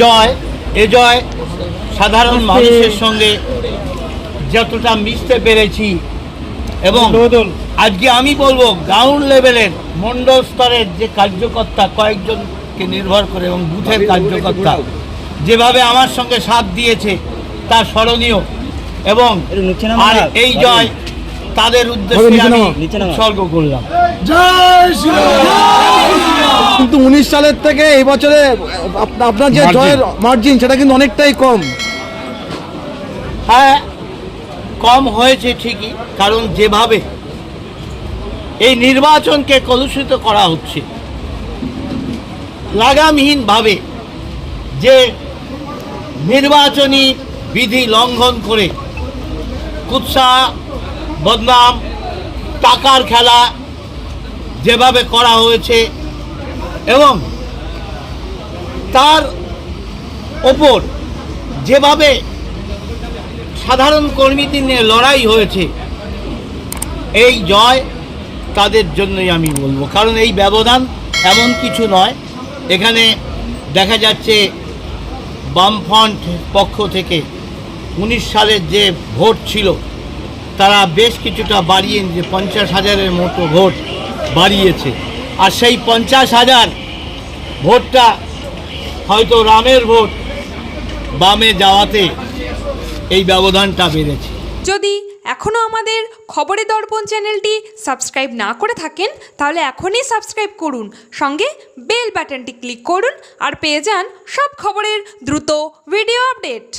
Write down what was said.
জয় এ জয় সাধারণ মানুষের সঙ্গে যতটা মিশতে পেরেছি। এবং আজকে আমি বলব গ্রাউন্ড লেভেলের মন্ডল স্তরের যে কার্যকর্তা কয়েকজনকে নির্ভর করে এবং বুথের কার্যকর্তা যেভাবে আমার সঙ্গে সাথ দিয়েছে তা স্মরণীয়। এবং আর এই জয় তাদের উদ্দেশ্যে আমি উৎসর্গ করলাম। কিন্তু উনিশ সালের থেকে এই বছরে আপনার যে জয়ের মার্জিন সেটা কিন্তু অনেকটাই কম। হ্যাঁ কম হয়েছে ঠিকই কারণ যেভাবে এই নির্বাচনকে কলুষিত করা হচ্ছে লাগামহীনভাবে যে নির্বাচনী বিধি লঙ্ঘন করে কুৎসা বদনাম টাকার খেলা যেভাবে করা হয়েছে এবং তার ওপর যেভাবে সাধারণ কর্মীদের নিয়ে লড়াই হয়েছে, এই জয় তাদের জন্যই আমি বলব। কারণ এই ব্যবধান এমন কিছু নয়। এখানে দেখা যাচ্ছে বামফ্রন্ট পক্ষ থেকে উনিশ সালের যে ভোট ছিল, তারা বেশ কিছুটা বাড়িয়ে, যে পঞ্চাশ হাজারের মতো ভোট বাড়িয়েছে। আর সেই পঞ্চাশ হাজার ভোটটা হয়তো রামের ভোট বামে যাওয়াতে এই ব্যবধানটা বেড়েছে। যদি এখনও আমাদের খবরের দর্পণ চ্যানেলটি সাবস্ক্রাইব না করে থাকেন, তাহলে এখনই সাবস্ক্রাইব করুন। সঙ্গে বেল বাটনটি ক্লিক করুন আর পেয়ে যান সব খবরের দ্রুত ভিডিও আপডেট।